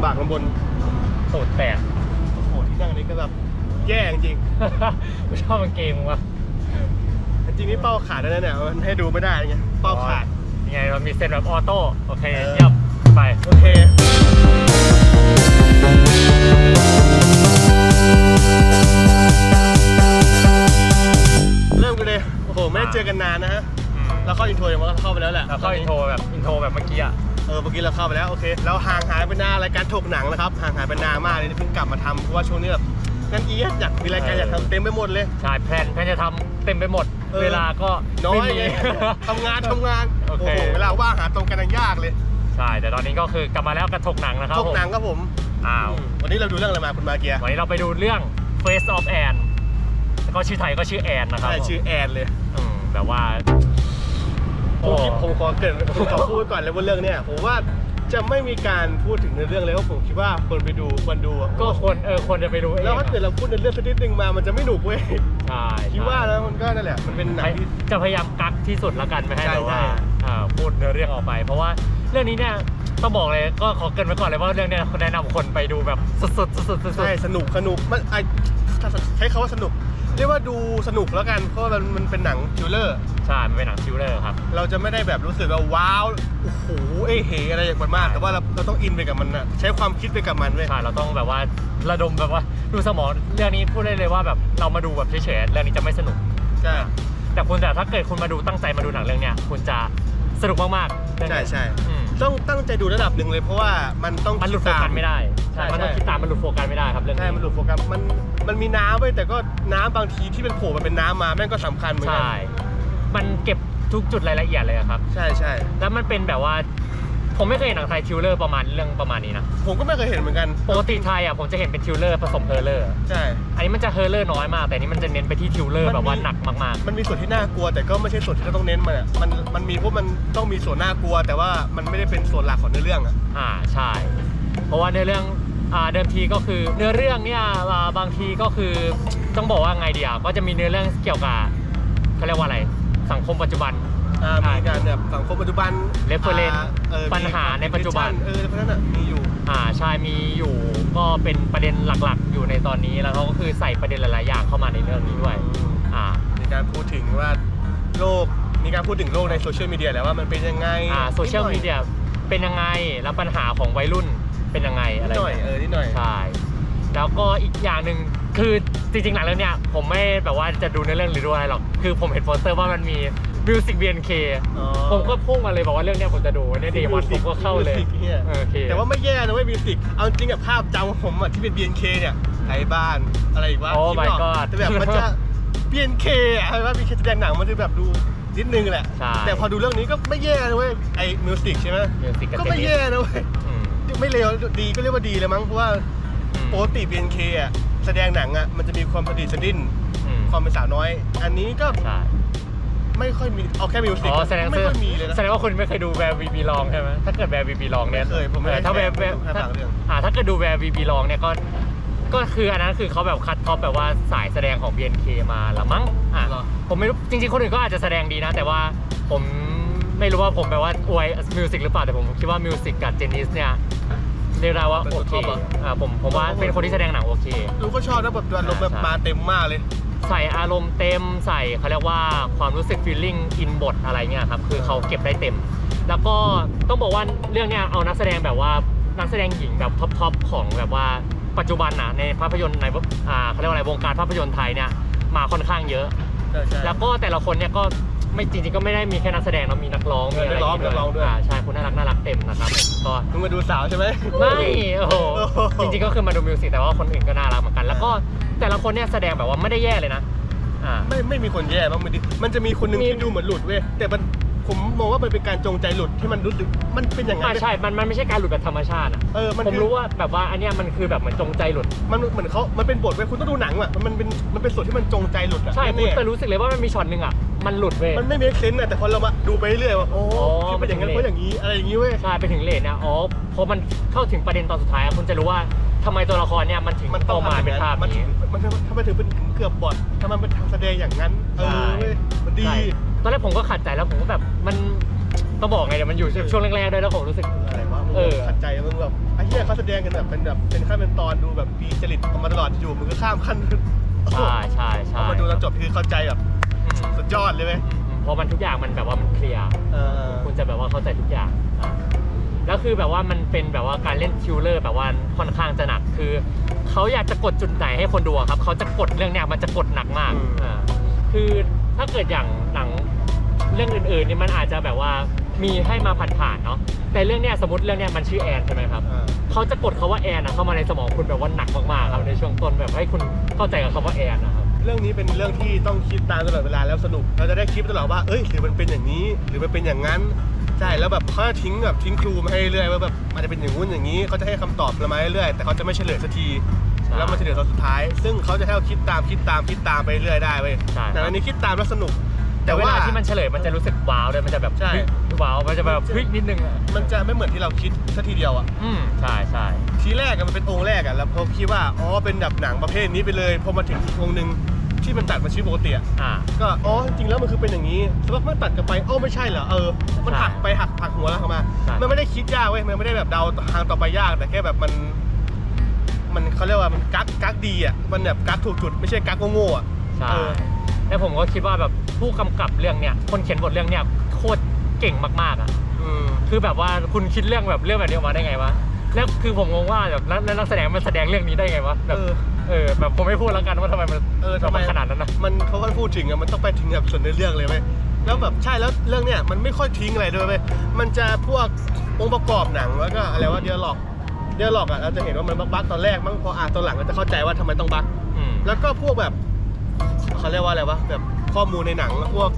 ำบากลำบนสูตรแตกโอ้โหที่นั่งนี้ก็แบบแย่จริงไม่ชอบกางเกงมึงวะๆจริงๆนี่เป้าขาดแล้วนะเนี่ยมันให้ดูไม่ได้ไงเป้าขาดยังไงมันมีเส้นแบบออโต้โอเคเออเยี่ยมไปโอเคเริ่มกันเลยโอ้โหไม่ได้เจอกันนานนะฮะอืมเราเข้าอินโทรยังว่าเข้าไปแล้วแหละแล้วเข้าอินโทรแบบอินโทรแบบเมื่อกี้อะ เออเมื่อกี้เราเข้าไปแล้วโอเคเราห่างหายไปนานรายการถกหนังนะครับห่างหายไปนานมากเลยนี่เพิ่งกลับมาทำเพราะว่าช่วงนี้แบบนั่นอียอยากมีรายการอยากทำเต็มไปหมดเลย ใช่แพลนแพลนจะทำเต็มไปหมด เออ เวลาก็น้อไม่ยมี ไงทำงานทำงานโอโอ้เค โหเวลาว่างหาตรงกันยังยากเลยใช่แต่ตอนนี้ก็คือกลับมาแล้วกับถกหนังนะครับถกหนังครับผมผมอ้าว อืมวันนี้เราดูเรื่องอะไรมาคุณมาเกียร์วันนี้เราไปดูเรื่อง Face of Anne แล้วก็ชื่อไทยก็ชื่อแอนนะครับใช่ชื่อแอนเลยอืมแบบว่า ผมคิดผมขอเกรินผมขอพูดก่อนเลยว่าเรื่องเนี้ยผมว่าจะไม่มีการพูดถึงในเรื่องเลยเพราะผมคิดว่าคนไปดูควรดูอะก็ควรเออควรจะไปดูเองแล้วถ้าเกิดเราพูดในเรื่องสักนิดนึงมามันจะไม่หนุกเว้ยใช่คิดว่าแล้วมันก็นั่นแหละมันเป็นหนังที่ จะพยายามกักที่สุดแล้วกันไม่ให้ใช่แบบว่าใช่ อ่าพูดเนื้อเรื่องออกไป เพราะว่าเรื่องนี้เนี่ยต้องบอกเลยก็ขอเกรินไว้ก่อนเลยว่าเรื่องเนี้ยแนะนำคนไปดูแบบสุดๆสุดๆสุดๆใช่สนุกสนุกมันไอถ้าใช้คาว่าสนุก เรียกว่าดูสนุกแล้วกัน เพราะว่ามันมันเป็นหนังทิวเลอร์ ใช่มันเป็นหนังคิวเลอร์ครับ เราจะไม่ได้แบบรู้สึกว่าว้าว โอ้โห เอ้เหอะไรอย่างมันมาก แต่ว่าเราเราต้องอินไปกับมันนะใช้ความคิดไปกับมันเว้ย ใช่เราต้องแบบว่าระดมแบบว่าดูสมองเรื่องนี้พูดได้เลยว่าแบบเรามาดูแบบเฉยๆเรื่องนี้จะไม่สนุก ใช่ แต่คุณแต่ถ้าเกิดคุณมาดูตั้งใจมาดูหนังเรื่องเนี้ยคุณจะสนุกมากๆเรื่องใช่นี้ใช่ อืมต้องตั้งใจดูระดับหนึ่งเลยเพราะว่ามันต้องมันหลุดโฟคิตากัสไม่ได้ใช่ใช่มันต้องใช่คิดตามมันหลุดโฟกัสไม่ได้ครับเรื่องใช่นี้มันหลุดโฟกัสมันมันมีน้ำเว้ยแต่ก็น้ำบางทีที่เป็นโผล่มาเป็นน้ำมาแม่งก็สำคัญเหมือนกัใช่มันเก็บทุกจุดรายละเอียดเลยอะครับ ใช่ใช่แล้วมันเป็นแบบว่า ผมไม่เคยเห็นหนังไทยทิวเลอร์ประมาณเรื่องประมาณนี้นะ ผมก็ไม่เคยเห็นเหมือนกันปกติไทยอะผมจะเห็นเป็นทิวเลอร์ผสมเฮอร์เลอร์ ใช่ อันนี้มันจะเฮอร์เลอร์น้อยมาก แต่อันนี้มันจะเน้นไปที่ทิวเลอร์มันมี แบบว่าหนักมากมันมีส่วนที่น่ากลัว แต่ก็ไม่ใช่ส่วนที่เราต้องเน้นมันอะมันมันมีเพราะมันต้องมีส่วนน่ากลัว แต่ว่ามันไม่ได้เป็นส่วนหลักของเนื้อเรื่องอะๆ อ่าใช่ เพราะว่าเนื้อเรื่องอ่า เดิมทีก็คือเนื้อเรื่องเนี่ยอ่าบางทีก็คือต้องบอกว่าไงเดียวก็จะมีเนื้อเรื่องเกี่ยวกับเขาเรียกว่าอะไรสังคมปัจจุบันอ่ามีการแบบสังคมปัจจุบัน Reference อ่าเออมีปัญหาในปัจจุบันเออเพราะฉะนั้นอะมีอยู่อ่าใช่มีอยู่ก็เป็นประเด็นหลักๆ อยู่ในตอนนี้แล้วเขาก็คือใส่ประเด็นหลายๆอย่างเข้ามาในเรื่องนี้ด้วยอ่ามีการพูดถึงว่าโลกมีการพูดถึงโลกในโซเชียลมีเดียแล้วว่ามันเป็นยังไงอ่าโซเชียลนิดหน่อมีเดียเป็นยังไงแล้วปัญหาของวัยรุ่น เป็นยังไงนิอะดไรหน่อยเงี้ยเออนิดหน่อย ใช่แล้วก็อีกอย่างหนึ่งคือจริงๆหนังเรื่องเนี้ยผมไม่แบบว่าจะดูในอเรื่องหรือดูอะไรหรอกคือผมเห็นโปสเตอร์ว่ามันมีมิวสิก BNK อ๋อ ผมก็พุ่งมาเลยบอกว่าเรื่องเนี้ยผมจะดูเนี่ยดีวันผมก็เข้าเลยมิวสิกหี้เออโอเค แต่ว่าไม่แย่นะเว้ยมิวสิกเอาจริงกับภาพจำของผมอะที่เป็น BNK เนี่ยไทยบ้านอะไรอีกวะโอ้คิด my ไม่ออก god แต่แบบมันจะ BNK อะอะไรว่า BNK แสดงหนังมันจะแบบดูนิดนึงแหละ ใช่แต่พอดูเรื่องนี้ก็ไม่แย่นะเว้ยไอ้มิวสิกใช่ไหมมิวสิกกับก็เทนไม่นิสแย่นะเว้ย อืม ไม่เลวดีก็เรียกว่าดีเลยมั้งเพราะว่าอืมปกติ BNK อะแสดงหนังอะมันจะมีความพอดีสดิ้นอืมความเป็นสาวน้อย อันนี้ก็ใช่ไม่ค่อยมีเอาแค่มิวสิกอ๋อแสดงไม่ค่อยมีเลยนะแสดงว่าคุณไม่เคยดูแวร์วีบีลองใช่ไหมถ้าเกิดแวร์วีบีลองเนี่ยไม่เคยผมไม่ออถ้าแวร์ไม่เคยถ้าฟังเรื่องอ่าถ้าเกิดดูแวร์วีบีลองเนี่ยก็ก็คืออันนั้นคือเขาแบบคัดท็อปแบบว่าสายแสดงของ BNK มาละมั้งอะเหรอผมไม่รู้จริงๆคนอื่นก็อาจจะแสดงดีนะ แต่ว่าผม ไม่รู้ว่าผมแบบว่าอวยมิวสิกหรือเปล่าแต่ผมคิดว่ามิวสิกกับเจนนิสเนี่ยเรียกได้ว่าเป็นโอตัวเคท็อปเหรออ่าผมผมว่าเป็นคนที่แสดงหนังโอเคดูก็ชอบนะแบบอารมณ์แบบใช่มาเต็มมากเลย ใส่อารมณ์เต็มใส่เขาเรียกว่าความรู้สึกฟีลลิ่งอินบทอะไรเงี้ยครับคือเขาเก็บได้เต็ม แล้วก็ต้องบอกว่าเรื่องเนี้ยเอานักแสดงแบบว่านักแสดงหญิงแบบท็อปๆของแบบว่าปัจจุบันนะในภาพยนตร์ในอ่าเขาเรียกว่าอะไรวงการภาพยนตร์ไทยเนี่ยมาค่อนข้างเยอะใช่ใช่แล้วก็แต่ละคนเนี่ยก็ ไม่จริงๆก็ไม่ได้มีแค่นักแสดงเนาะมีนักร้องมีอะไรนักร้องย่านักร้องด้วยาใช่คุณน่ารักน่ารักเต็มนะครับก็ มึงมาดูสาวใช่ไหม ไม่โอ้โหโอ้โห จริงๆ ก็คือมาดูมิวสิกแต่ว่าคนอื่นก็น่ารักเหมือนกัน แล้วก็แต่ละคนเนี่ยแสดงแบบว่าไม่ได้แย่เลยนะอ่า ไม่ไม่มีคนแย่บ้างมันดิมันจะมีคนหนึ่งมี ที่ดูเหมือนหลุดเว้ยแต่มัน ผมมองว่ามันเป็นการจงใจหลุดที่มันรู้สึกมันเป็นอย่างนั้อ่านใช่มันมันไม่ใช่การหลุดแบบธรรมชาติอะเออมันผมคือรู้ว่าแบบว่าอันเนี้ยมันคือแบบเหมือนจงใจหลุด มันเหมือนเขามันเป็นบทเว้ยคุณต้องดูหนังอะมันมันเป็นมันเป็นส่วนที่มันจงใจหลุดอะใช่คุณแน่ๆแต่รู้สึกเลยว่ามันมีช็อตหนึ่งอะมันหลุดเว้ย มันไม่มีเซนส์อะแต่พอเรามาดูไปเรื่อยๆว่าโอ้อ๋อที่เป็นอย่างนั้นมันเพถึงราะอย่างนี้อะไรอย่างนี้เว้ย ใช่ไปถึงเลนเนี่ยอ๋อพอมันเข้าถึงประเด็นตอนสุดท้ายอะคุณจะรู้ว่าทำไมตัวละครเนี่ยมันถึงมันโตต้องมาทำเป็นภาพมันนี้ มันทำไมถึงเป็นเกือบบอดทำไมมันทำแสดงอย่างนั้น เออเว้ยมันดี ใช่ ตอนแรกผมก็ขัดใจแล้วผมก็แบบมันต้องบอกไงเดี๋ยวมันอยู่ช่วงแรกๆด้วยแล้วผมรู้สึก อะไรวะมึงเออ ขัดใจมึงแบบไอ้เหี้ยเขาแสดงกันแบบเป็นแบบเป็นขั้นเป็นตอนดูแบบมีจริตออกมาตลอดอยู่มันก็ข้ามขั้นใช่ใช่พใช่อมาดูตอนจบคือเข้าใจแบบอืมสุดยอดเลยไหมอืมเพราะมันทุกอย่างมันแบบว่ามันเคลียร์ เออคุณจะแบบว่าเข้าใจทุกอย่างอะแล้วคือแบบว่ามันเป็นแบบว่าการเล่นคิลเลอร์แบบว่าค่อนข้างจะหนัก คือเขาอยากจะกดจุดไหนให้คนดูอะครับ เขาจะกดเรื่องเนี้ยมันจะกดหนักมากอ่าคือถ้าเกิดอย่างหนัง เรื่องอื่นๆนี่มันอาจจะแบบว่ามีให้มาผ่านๆเนาะแต่เรื่องเนี้ยสมมติเรื่องเนี้ยมันชื่อแอนใช่ไหมครับเออเขาจะกดคาว่าแอนอะเข้ามาในสมองคุณแบบว่าหนักมากๆครับในช่วงต้นแบบให้คุณเข้าใจกับคำว่าแอนนะครับ เรื่องนี้เป็นเรื่องที่ต้องคิดตามตลอดเวลาแล้วสนุก เราจะได้คิดตลอดว่า เอ้ยหรือมันเป็นอย่างนี้ หรือมันเป็นอย่างนั้น ใช่ แล้วแบบเขาจะทิ้งแบบทิ้งครูมาให้เรื่อยว่าแบบมันจะเป็นอย่างงู้นอย่างนี้ เขาจะให้คำตอบเรามาเรื่อยๆแต่เขาจะไม่เฉลยสักที ใช่แล้วมันเฉลยตอนสุดท้าย ซึ่งเขาจะให้เราคิดตามคิดตามคิดตามไปเรื่อยได้เว้ยใช่ แต่อันนี้คิดตามแล้วสนุก แต่เวลาที่มันเฉลยมันจะรู้สึกว้าวเลยมันจะแบบใช่ เฮ้ยว้าวมันจะแบบพลิกนิดนึงอะมันจะไม่เหมือนที่เราคิดสักทีเดียวอะอืมใช่ใช่ทีแรกอะมันเป็นองค์แรกอะแล้วพอคิดว่าอ๋อเป็นแบบหนังประเภทนี้ไปเลยพอมาถึงอีกองค์หนึ่งที่มันตัดมาชีวิตปกติอะอ่า ก็อ๋อจริงๆแล้วมันคือเป็นอย่างนี้สมมติมันตัดกลับไปอ๋อไม่ใช่เหรอเออมันใช่หักไปหักหักหัวแล้วเข้ามา ใช่ มันไม่ได้คิดยากเว้ยมันไม่ได้แบบเดาทางต่อไปยากแต่แค่แบบมัน มันเขาเรียกว่ามันกักกักดีอะมันแบบกักถูกจุดไม่ใช่กักโง่ๆอะใช่เออ แล้วผมก็คิดว่าแบบผู้กำกับเรื่องเนี้ยคนเขียนบทเรื่องเนี้ยโคตรเก่งมากๆอะอืมคือแบบว่าคุณคิดเรื่องแบบเรื่องแบบนี้ออกมาได้ไงวะแล้วคือผมงงว่าแบบนักนักแสดงมันแสดงเรื่องนี้ได้ไงวะแบบเออเออแบบผมไม่พูดแล้วกันว่าทำไมมันเออทำไมนขนาดนั้นนะมันเขาก็พูดถึงอะมันต้องไปถึงแบบส่วนในเรื่องเลยเว้ยแล้วแบบใช่แล้วเรื่องเนี้ยมันไม่ค่อยทิ้งอะไรด้วยเว้ยมันจะพวกองค์ประกอบหนังแล้วก็อะไรว่าเดียล็อกเดียล็อกอะเราจะเห็นว่ามันบั๊กๆตอนแรกมั้งพออ่านตอนหลังก็จะเข้าใจว่าทำไมต้องบั๊กอืมแล้วก็พวกแบบ เขาเรียกว่าอะไรวะแบบข้อมูลในหนังพวก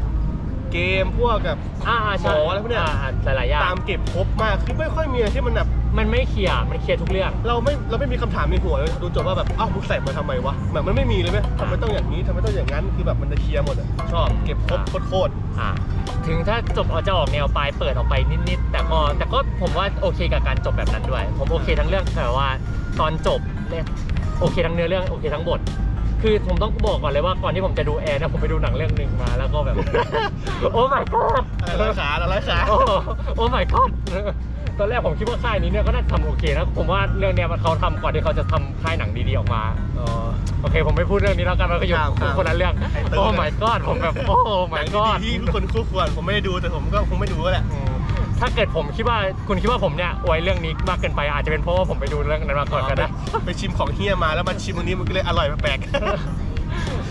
เกมพวกแบบอ่าอ่าใช่หมออะไรพวกเนี้ยอ่าหลายๆอย่างตามเก็บครบมากคือไม่ค่อยมีอะไรที่มันแบบมันไม่เคลียร์มันเคลียร์ทุกเรื่อง เราไม่เราไม่มีคำถามในหัวเลยดูจบว่าแบบอ้าวมึงใส่มาทำไมวะแบบมันไม่มีเลยไหมทำไมต้องอย่างนี้ทำไมต้องอย่างนั้นคือแบบมันจะเคลียร์หมดอะชอบเก็บครบโคตรอ่าถึงถ้าจบจะออกแนวปลายเปิดออกไปนิดๆแต่ก็แต่ก็ผมว่าโอเคกับการจบแบบนั้นด้วย ผมโอเคทั้งเรื่องแต่ว่าตอนจบเนี่ยโอเคทั้งเนื้อเรื่องโอเคทั้งบท คือผมต้องบอกก่อนเลยว่าก่อนที่ผมจะดูแอร์นะผมไปดูหนังเรื่องหนึ่งมาแล้วก็แบบ โอ้ my god ๆอะไรร้อยขาอะไรร้อยขาโอ้โอ้ my god ตอนแรกผมคิดว่าค่ายนี้เนี่ยก็น่าจะทำโอเคนะผมว่าเรื่องเนี้ยมันเขาทำก่อนที่เขาจะทำค่ายหนังดีๆออกมาอ๋อโอเค ผมไม่พูดเรื่องนี้แล้วกันมันก็อยู่ครับครับคนละเรื่องไอ้เติ้ลโอ้ my god ผมแบบโอ้หนั my ง god ดีๆที่ทุกคนคู่ควรผมไม่ได้ดูแต่ผมก็คงไม่ดูแหละอืม ถ้าเกิดผมคิดว่าคุณคิดว่าผมเนี่ยอวยเรื่องนี้มากเกินไปอาจจะเป็นเพราะว่าผมไปดูเรื่องนั้นมาก่อนก็ได้ ไปชิมของเฮียมาแล้วมาชิมอันนี้มันก็เลยอร่อยแปลก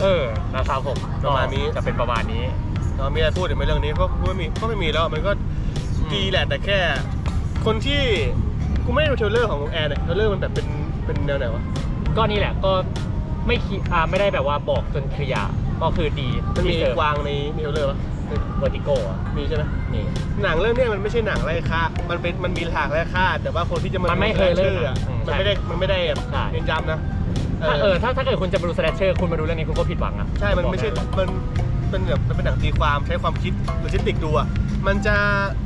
เออนะครับผมประมาณนี้จะเป็นประมาณนี้ๆเรามีอะไรพูดถึงไหมเรื่องนี้ก็ไม่มีก็ไม่มีแล้วมันก็อืมดีแหละแต่แค่ คนที่กูไม่ได้ดูเทรลเลอร์ของแอนเนี่ยเทรลเลอร์มันแบบเป็นเป็นแนวไหนวะก็นี่แหละก็ไม่คิดอ่าไม่ได้แบบว่าบอกจนเคลียร์ก็คือดีมันมีที่เจอวางในเทรลเลอร์ปะเวอร์ติโกอะมีใช่ไหมนี่ หนังเรื่องเนี้ยมันไม่ใช่หนังไร้ค่า มันเป็นมันมีหลากไร้ค่า แต่ว่าคนที่จะมามันไม่เคยชื่เลิกอะอืมมันใช่ไม่ได้มันไม่ได้แบบใช่ เน้นย้ำนะถ้าเออถ้าถ้าเกิดคุณจะมาดูสแลชเชอร์คุณมาดูเรื่องนี้คุณก็ผิดหวังนะใช่ มันไม่ใช่บอกเลยมันเป็นแบบมันเป็นหนังตีความใช้ความคิดหรือเทคนิคดูอะมันจะ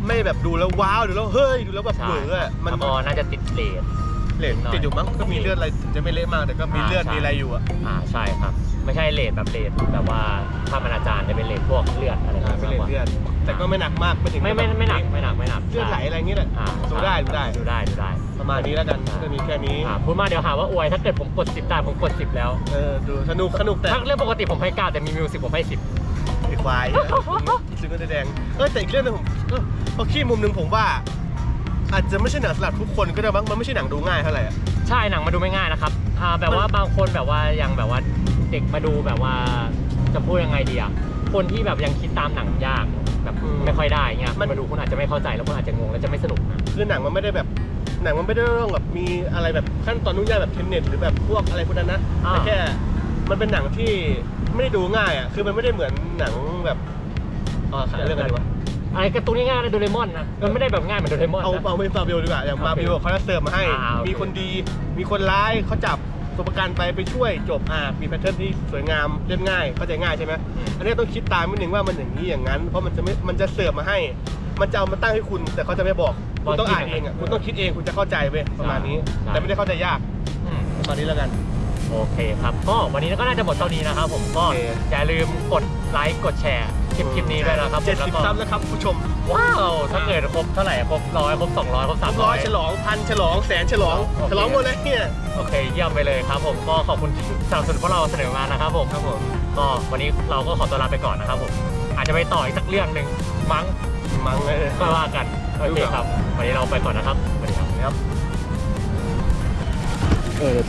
ไม่แบบดูแล้วว้าวดูแล้วเฮ้ยดูแล้วแบบใช่เบื่ออะมันแล้วก็น่าจะติดเลท เหลนหน่อยติดอยู่มั้งก็มีเลือดอะไรถึงจะไม่เละมากแต่ก็มีอ่าเลือดใช่มีอะไรอยู่อะอ่าใช่ครับ ไม่ใช่เลทแบบเลทแบบว่าถ้ามันอาจารย์จะเป็นเลทพวกเลือดอะไรอ่าเป็นเหลนเลือดแต่ก็ไม่หนักมากไม่ถึงไม่ไม่กับไม่หนักไม่หนักไม่หนักเลือดไหลอะไรอย่างเงี้ยแหละอ่าดูได้ดูได้ดูได้ดูได้ ประมาณนี้แล้วกันก็มีแค่นี้อ่าพูดมาเดี๋ยวหาว่าอวยถ้าเกิดผมกด10ได้ผมกด 10 แล้วเออดูสนุกสนุกแต่ถ้าเรื่องปกติผมให้9แต่มีมิวสิกผมให้10ไอ้ควายซื้อก็แดงเออแต่อีกเรื่องหนึงผมเออพอขี้มุมหนึงผมว่า อาจจะไม่ใช่หนังสำหรับทุกคนก็ได้มั้งมันไม่ใช่หนังดูง่ายเท่าไหร่อะ ใช่หนังมาดูไม่ง่ายนะครับอ่าแบบว่าบางคนแบบว่ายังแบบว่าเด็กมาดูแบบว่าจะพูดยังไงดีอะคนที่แบบยังคิดตามหนังยากแบบไม่ค่อยได้เงี้ยคุณมาดูคุณอาจจะไม่เข้าใจแล้วคุณอาจจะงงแล้วจะไม่สนุกนะคือหนังมันไม่ได้แบบหนังมันไม่ได้ต้องแบบมีอะไรแบบขั้นตอนนุ่งยากแบบเทนเน็ตหรือแบบพวกอะไรพวกนั้นนะอ่าแต่แค่มันเป็นหนังที่ไม่ได้ดูง่ายอะคือมันไม่ได้เหมือนหนังแบบอ๋อขายเรื่องอะไรดีวะอะ ไรการ์ตูนง่ายๆนะโดเรมอนนะมันไม่ได้แบบง่ายเหมือนโดเรมอนเอานะ เอาเป็นมาเบลดีกว่าอย่างโอเคมาเบลเขาจะเสิร์ฟมาให้ อ่าโอเค มีคนดีมีคนร้ายเขาจับตัวประกันไปไปช่วยจบอ่ามีแพทเทิร์นที่สวยงามเล่นง่ายเข้าใจง่ายใช่ไหมอืมอันนี้ต้องคิดตามนิดนึงว่ามันอย่างนี้อย่างนั้น เพราะมันจะไม่มันจะเสิร์ฟมาให้ มันจะเอามาตั้งให้คุณ แต่เขาจะไม่บอกคุณต้องอ่านเองอะคุณต้องคิดเองคุณจะเข้าใจไปประมาณนี้ใช่แต่ไม่ได้เข้าใจยากอืม ประมาณนี้แล้วกัน โอเคครับ ก็วันนี้ก็น่าจะหมดเท่านี้นะครับผมก็โอเค อย่าลืมกดไลค์กดแชร์ คลิปคลิปนี้ด้วยนะครับผมเจ็ดสิบซับแล้วครับผู้ชม ว้าวถ้าเกิดครบเท่าไหร่ครบร้อยครบสองร้อยครบสามร้อยฉลองพันฉลองแสนฉลองฉลองหมดเลยเนี่ยโอเคเยี่ยมไปเลยครับผมก็ขอบคุณที่สนับสนุนพวกเราเสนอมานะครับผมครับผมก็วันนี้เราก็ขอตัวลาไปก่อนนะครับผมอาจจะไปต่ออีกสักเรื่องหนึ่งมั้งมั้งเลยก็ว่ากันโอเคครับ วันนี้เราไปก่อนนะครับสวัสดีครับครับเออ